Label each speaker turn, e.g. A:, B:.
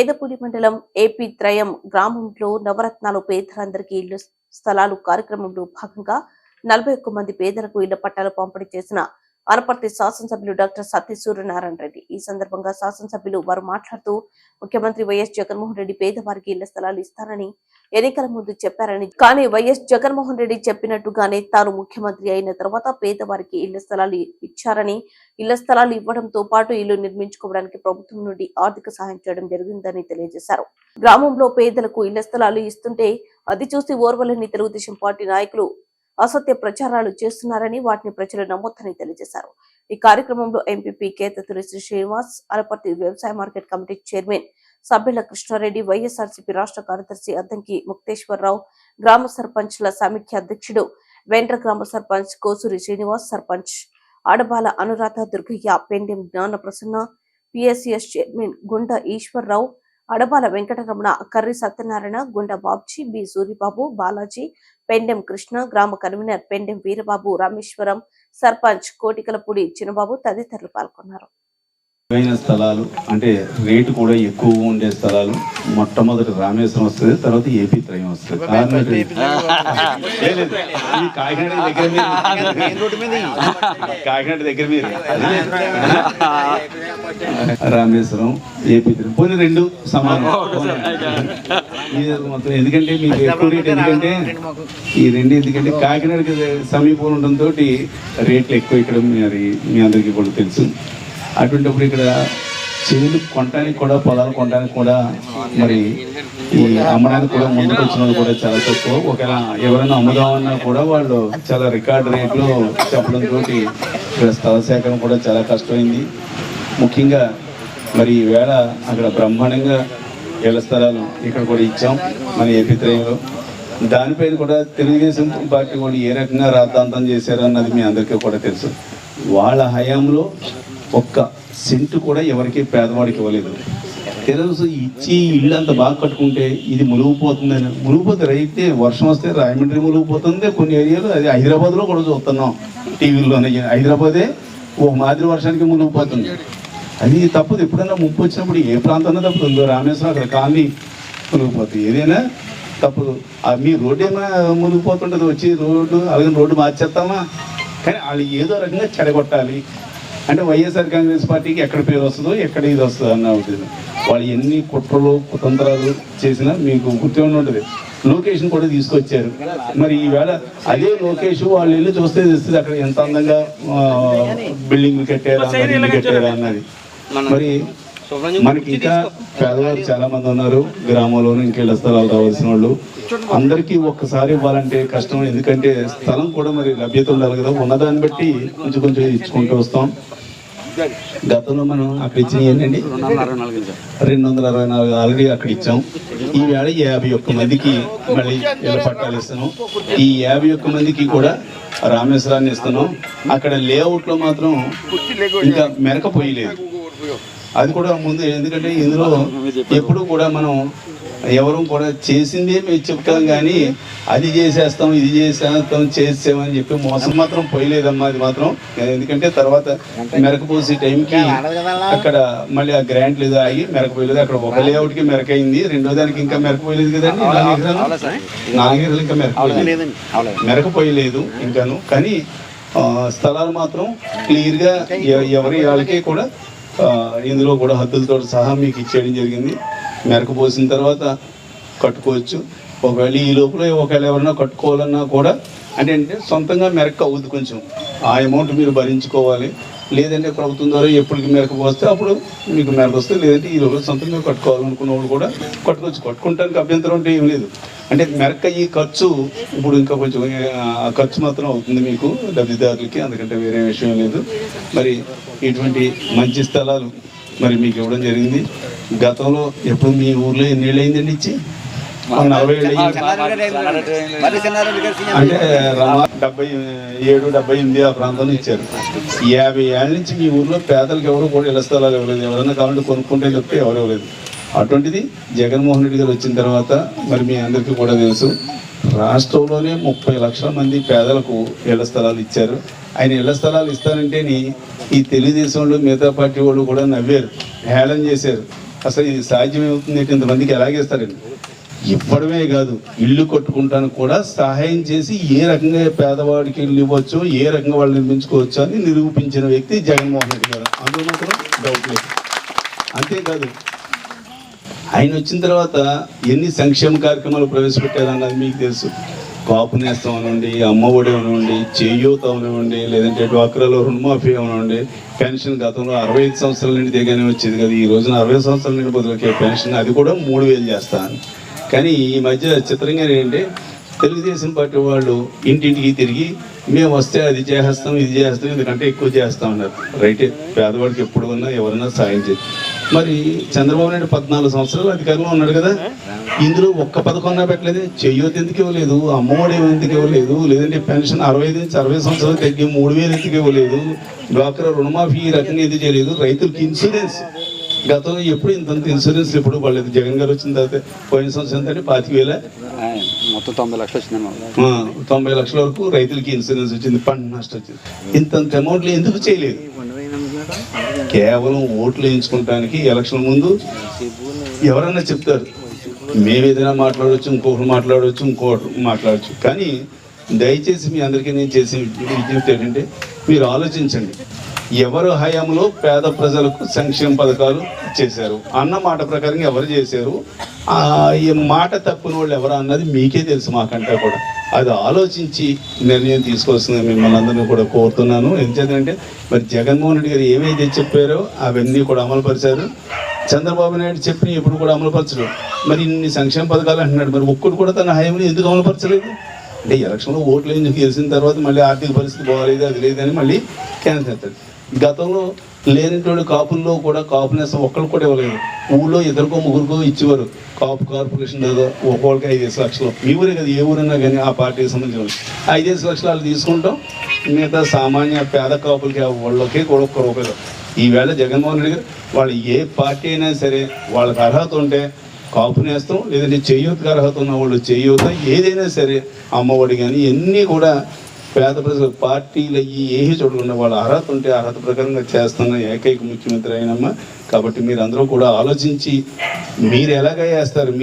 A: పేదపూడి మండలం ఏపీ త్రయం గ్రామంలో నవరత్నాలు పేదలందరికీ ఇళ్ళు స్థలాలు కార్యక్రమంలో భాగంగా నలభై ఒక్క మంది పేదలకు ఇళ్ళ పట్టాలు పంపిణీ చేసిన అనపర్తి శాసనసభ్యులు డాక్టర్ సత్య సూర్యనారాయణ రెడ్డి. ఈ సందర్భంగా శాసనసభ్యులు వారు మాట్లాడుతూ ముఖ్యమంత్రి వైఎస్ జగన్మోహన్ రెడ్డి పేదవారికి ఇళ్ళ స్థలాలు ఇస్తారని ఎన్నికల ముందు చెప్పారని కానీ వైఎస్ జగన్మోహన్ రెడ్డి చెప్పినట్టుగానే తాను ముఖ్యమంత్రి అయిన తర్వాత పేదవారికి ఇళ్ళ స్థలాలు ఇచ్చారని ఇళ్ళ స్థలాలు ఇవ్వడంతో పాటు ఇల్లు నిర్మించుకోవడానికి ప్రభుత్వం నుండి ఆర్థిక సహాయం చేయడం జరిగిందని తెలియజేశారు. గ్రామంలో పేదలకు ఇళ్ళ స్థలాలు ఇస్తుంటే అది చూసి ఓర్వలేని తెలుగుదేశం పార్టీ నాయకులు అసత్య ప్రచారాలు చేస్తున్నారని వాటిని ప్రజలు నమ్మొద్దని తెలియజేశారు. ఈ కార్యక్రమంలో ఎంపీపీ కేతతురి శ్రీ శ్రీనివాస్ అలపర్తి వ్యవసాయ మార్కెట్ కమిటీ చైర్మన్ సభ్యుల కృష్ణారెడ్డి వైఎస్ఆర్సీపీ రాష్ట్ర కార్యదర్శి అద్దంకి ముక్తేశ్వరరావు గ్రామ సర్పంచ్ల సమీక్ష అధ్యక్షుడు వెండ్ర గ్రామ sarpanch Kosuri Srinivas sarpanch Adabala Anuradha Durgaiah Pendem Gnana Prasanna PSCS chairman Gunda Eswararao Adabala Venkataramana Karri Satyanarayana Gunda Babji B Suribabu Balaji Pendem Krishna గ్రామ కన్వీనర్ పెండెం వీరబాబు రామేశ్వరం సర్పంచ్ కోటికలపూడి చిన్నబాబు తదితరులు పాల్గొన్నారు.
B: విలువైన స్థలాలు అంటే రేటు కూడా ఎక్కువ ఉండే స్థలాలు మొట్టమొదటి రామేశ్వరం వస్తుంది తర్వాత ఏపీ త్రయం వస్తుంది. కాకినాడ దగ్గర కాకినాడ దగ్గర మీరు. రామేశ్వరం ఏపీ త్రయం. పోనీ రెండు సమానం. మొత్తం ఎందుకంటే మీకు ఎక్కువ రేట్ ఎందుకంటే ఈ రెండు ఎందుకంటే కాకినాడకి సమీపంలో ఉండడంతో రేట్లు ఎక్కువ ఇక్కడ మరి మీ అందరికీ కూడా తెలుసు. అటువంటిప్పుడు ఇక్కడ చెవులు కొనడానికి కూడా పొలాలు కొనడానికి కూడా మరి ఈ అమ్మడానికి కూడా ముందుకు వచ్చిన వాళ్ళు కూడా చాలా తక్కువ. ఒకవేళ ఎవరైనా అమ్ముదామన్నా కూడా వాళ్ళు చాలా రికార్డ్ రేట్లో చెప్పడంతో ఇక్కడ స్థల సేకరణ కూడా చాలా కష్టమైంది. ముఖ్యంగా మరి ఈవేళ అక్కడ బ్రహ్మాండంగా ఇళ్ళ స్థలాలు ఇక్కడ కూడా ఇచ్చాం మన ఏపీ త్రయంలో దానిపైన కూడా తెలుగుదేశం పార్టీ వాళ్ళు ఏ రకంగా రాద్ధాంతం చేశారన్నది మీ అందరికీ కూడా తెలుసు. వాళ్ళ హయాంలో ఒక్క సెంటు కూడా ఎవరికి పేదవాడికి ఇవ్వలేదు. తెలుసు ఇచ్చి ఇల్లు అంత బాగా కట్టుకుంటే ఇది మునిగిపోతుందని. మునిగిపోతే రైతే వర్షం వస్తే రాయమండ్రి మునిగిపోతుంది. కొన్ని ఏరియాలు అది హైదరాబాద్లో కూడా చూస్తున్నాం టీవీలోనే హైదరాబాదే ఓ మాదిరి వర్షానికి మునిగిపోతుంది. అది తప్పదు. ఎప్పుడైనా ముప్పు వచ్చినప్పుడు ఏ ప్రాంతంలో తప్పుతుందో రామేశ్వరం అక్కడ కాలనీ మునిగిపోతుంది. ఏదైనా తప్పదు. మీ రోడ్డు ఏమైనా మునిగిపోతుంటుంది? వచ్చి రోడ్డు అలాగే రోడ్డు మార్చేస్తామా? కానీ వాళ్ళు ఏదో రకంగా చెడగొట్టాలి. అంటే వైఎస్ఆర్ కాంగ్రెస్ పార్టీకి ఎక్కడ పేరు వస్తుందో ఎక్కడ ఇది వస్తుందో అన్న ఉద్దేశం వాళ్ళు ఎన్ని కుట్రలు కుతంత్రాలు చేసినా మీకు గుర్తే ఉంటుంది లొకేషన్ కూడా తీసుకొచ్చారు. మరి ఈవేళ అదే లొకేషన్ వాళ్ళు వెళ్ళి చూస్తే తెలుస్తుంది అక్కడ ఎంత అందంగా బిల్డింగ్లు కట్టారు కట్టారు అన్నది. మరి మనకి ఇంకా పేదవారు చాలా మంది ఉన్నారు. గ్రామంలోనూ ఇంకెళ్ళ స్థలాలు రావాల్సిన వాళ్ళు. అందరికీ ఒక్కసారి ఇవ్వాలంటే కష్టం. ఎందుకంటే స్థలం కూడా మరి లభ్యత ఉండాలి కదా. ఉన్నదాన్ని బట్టి కొంచెం కొంచెం ఇచ్చుకుంటూ వస్తాం. గతంలో మనం అక్కడ ఇచ్చిన ఏంటండి? రెండు వందల అరవై నాలుగు ఆల్రెడీ అక్కడ ఇచ్చాం. ఈ వేళ యాభై ఒక్క మందికి మళ్ళీ ఇళ్ళ పట్టాలు ఇస్తున్నాం. ఈ యాభై ఒక్క మందికి కూడా రామేశ్వరాన్ని ఇస్తున్నాం. అక్కడ లేఅవుట్లో మాత్రం ఇంకా మెరక పోయలేదు. అది కూడా ముందు ఎందుకంటే ఇందులో ఎప్పుడు కూడా మనం ఎవరు కూడా చేసిందే మేము చెప్తాం కానీ అది చేసేస్తాం ఇది చేసేస్తాం చేసామని చెప్పి మోసం మాత్రం పోయలేదమ్మా అది మాత్రం. ఎందుకంటే తర్వాత మెరక పోసే టైంకి అక్కడ మళ్ళీ ఆ గ్రాంట్ లేదు ఆగి మెరక పోయలేదు అక్కడ ఒక లేఅవుట్కి మెరక అయింది రెండో దానికి ఇంకా మెరక పోయలేదు కదండి ఎకరాలు. ఇంకా మెరక పోయలేదు మెరక పోయలేదు ఇంకాను. కానీ స్థలాలు మాత్రం క్లియర్గా ఎ- ఎవరి వాళ్ళకి కూడా ఇందులో కూడా హద్దులతో సహా మీకు ఇచ్చేయడం జరిగింది. మెరక పోసిన తర్వాత కట్టుకోవచ్చు. ఒకవేళ ఈ లోపల ఒకవేళ ఎవరైనా కట్టుకోవాలన్నా కూడా అంటే అంటే సొంతంగా మెరక అవుద్ది కొంచెం. ఆ అమౌంట్ మీరు భరించుకోవాలి. లేదంటే ప్రభుత్వం ద్వారా ఎప్పటికి మెరక పోస్తే అప్పుడు మీకు మెరకొస్తే లేదంటే ఈ లోపల సొంతంగా కట్టుకోవాలనుకున్న వాళ్ళు కూడా కట్టుకోవచ్చు. కట్టుకుంటానికి అభ్యంతరం అంటే ఏం లేదు. అంటే మెరక ఈ ఖర్చు ఇప్పుడు ఇంకా కొంచెం ఖర్చు మాత్రం అవుతుంది మీకు లబ్ధిదారులకి అందుకంటే వేరే విషయం లేదు. మరి ఇటువంటి మంచి స్థలాలు మరి మీకు ఇవ్వడం జరిగింది. గతంలో ఎప్పుడు మీ ఊర్లో ఎన్ని ఏళ్ళు అయిందండి ఇచ్చి నలభై అంటే డెబ్బై ఏడు డెబ్బై ఎనిమిది ఆ ప్రాంతంలో ఇచ్చారు. యాభై ఏళ్ళ నుంచి మీ ఊర్లో పేదలకు ఎవరు కూడా ఇళ్ళ స్థలాలు ఇవ్వలేదు. ఎవరైనా కావాలంటే కొనుక్కుంటే చెప్తే ఎవరు ఇవ్వలేదు. అటువంటిది జగన్మోహన్ రెడ్డి గారు వచ్చిన తర్వాత మరి మీ అందరికీ కూడా తెలుసు. రాష్ట్రంలోనే ముప్పై లక్షల మంది పేదలకు ఇళ్ళ స్థలాలు ఇచ్చారు. ఆయన ఇళ్ళ స్థలాలు ఇస్తానంటేని ఈ తెలుగుదేశంలో మిగతా పార్టీ వాళ్ళు కూడా నవ్వారు హేళన చేశారు. అసలు ఇది సాధ్యమవుతుంది ఇంతమందికి ఎలాగేస్తారండి ఇవ్వడమే కాదు ఇల్లు కట్టుకుంటానికి కూడా సహాయం చేసి ఏ రకంగా పేదవాడికి ఇల్లు ఇవ్వచ్చు ఏ రకంగా వాళ్ళు నిర్మించుకోవచ్చు అని నిరూపించిన వ్యక్తి జగన్మోహన్ రెడ్డి గారు. అందులో మాత్రం డౌట్ లేదు. అంతేకాదు ఆయన వచ్చిన తర్వాత ఎన్ని సంక్షేమ కార్యక్రమాలు ప్రవేశపెట్టారన్నది మీకు తెలుసు. కాపు నేస్తం అనివ్వండి అమ్మఒడి అనివ్వండి చేయూత అనివ్వండి లేదంటే డ్వాక్రాలో రుణమాఫీ అనివ్వండి పెన్షన్ గతంలో అరవై ఐదు సంవత్సరాల నుండి దిగానే వచ్చేది కదా ఈ రోజున అరవై సంవత్సరాల నుండి బదులుకే పెన్షన్ అది కూడా మూడు వేలు చేస్తాను కానీ ఈ మధ్య చిత్రంగా ఏంటంటే తెలుగుదేశం పార్టీ వాళ్ళు ఇంటింటికి తిరిగి మేము వస్తే అది చేస్తాం ఇది చేస్తాం ఎందుకంటే ఎక్కువ చేస్తాం అన్నారు. రైటే పేదవాడికి ఎప్పుడు ఉన్నా ఎవరన్నా సాయం చేసి మరి చంద్రబాబు నాయుడు పద్నాలుగు సంవత్సరాలు అధికారంలో ఉన్నాడు కదా. ఇందులో ఒక్క పథకం పెట్టలేదు. చెయ్యొద్దు ఎందుకు ఇవ్వలేదు? అమ్మఒడి ఎందుకు ఇవ్వలేదు? లేదంటే పెన్షన్ అరవై ఐదు నుంచి అరవై సంవత్సరాలు తగ్గి మూడు వేలు ఎందుకు ఇవ్వలేదు? డ్వాక్రా రుణమాఫీ ఈ రకంగా ఎందుకు చేయలేదు? రైతులకి ఇన్సూరెన్స్ గతంలో ఎప్పుడు ఇంతంత ఇన్సూరెన్స్ ఎప్పుడు పడలేదు. జగన్ గారు వచ్చిన తర్వాత పోయిన సంవత్సరం అంటే పాతిక వేల?
C: మొత్తం తొంభై లక్షలు
B: ఆ, తొంభై లక్షల వరకు రైతులకి ఇన్సూరెన్స్ వచ్చింది. పంట నష్టం వచ్చింది. ఇంతంత అమౌంట్లు ఎందుకు చేయలేదు? కేవలం ఓట్లు వేయించుకోవటానికి ఎలక్షన్ ముందు ఎవరన్నా చెప్తారు మేము ఏదైనా మాట్లాడవచ్చు ఇంకొకరు మాట్లాడవచ్చు ఇంకొకరు మాట్లాడవచ్చు కానీ దయచేసి మీ అందరికీ నేను చేసే విజ్ఞప్తి ఏంటంటే మీరు ఆలోచించండి. ఎవరు హయాంలో పేద ప్రజలకు సంక్షేమ పథకాలు చేశారు? అన్న మాట ప్రకారం ఎవరు చేశారు? ఈ మాట తప్పిన వాళ్ళు ఎవరు అన్నది మీకే తెలుసు మాకంటే కూడా. అది ఆలోచించి నిర్ణయం తీసుకోవాల్సింది మిమ్మల్ని అందరినీ కూడా కోరుతున్నాను. ఎందుకంటే మరి జగన్మోహన్ రెడ్డి గారు ఏవైతే చెప్పారో అవన్నీ కూడా అమలు పరిచారు. చంద్రబాబు నాయుడు చెప్పిన ఎప్పుడు కూడా అమలుపరచడు మరి ఇన్ని సంక్షేమ పథకాలు అంటున్నాడు. మరి ఒక్కడు కూడా తన హయాంలో ఎందుకు అమలుపరచలేదు అంటే ఎలక్షన్లో ఓట్లు ఎందుకు గెలిచిన తర్వాత మళ్ళీ ఆర్థిక పరిస్థితి బాగాలేదు అది లేదని మళ్ళీ క్యాన్సిల్ అవుతాడు గతంలో లేనటువంటి కాపుల్లో కూడా కాపునేసం ఒక్కరు కూడా ఇవ్వలేదు ఊళ్ళో ఇద్దరికో ముగ్గురికో ఇచ్చేవారు. కాపు కార్పొరేషన్ లేదా ఒక్కొక్కరికి ఐదేసి లక్షలు. మీ ఊరే కదా ఏ ఊరైనా కానీ ఆ పార్టీకి సంబంధించిన వాళ్ళు. ఐదేసి లక్షలు వాళ్ళు తీసుకుంటాం. మిగతా సామాన్య పేద కాపులకి వాళ్ళకి కూడా ఒక్క రూపాయలు ఈవేళ జగన్మోహన్ రెడ్డి గారు వాళ్ళు ఏ పార్టీ అయినా సరే వాళ్ళకి అర్హత ఉంటే కాపు నేస్తాం లేదంటే చేయూతకు అర్హత ఉన్న వాళ్ళు చేయూత ఏదైనా సరే అమ్మఒడి కానీ ఇవన్నీ కూడా పేద ప్రజలు పార్టీలు అయ్యి ఏ చూడకుండా వాళ్ళ అర్హత ఉంటే అర్హత ప్రకారంగా చేస్తున్న ఏకైక ముఖ్యమంత్రి అయినమ్మా. కాబట్టి మీరు అందరూ కూడా ఆలోచించి మీరు ఎలాగ చేస్తారు?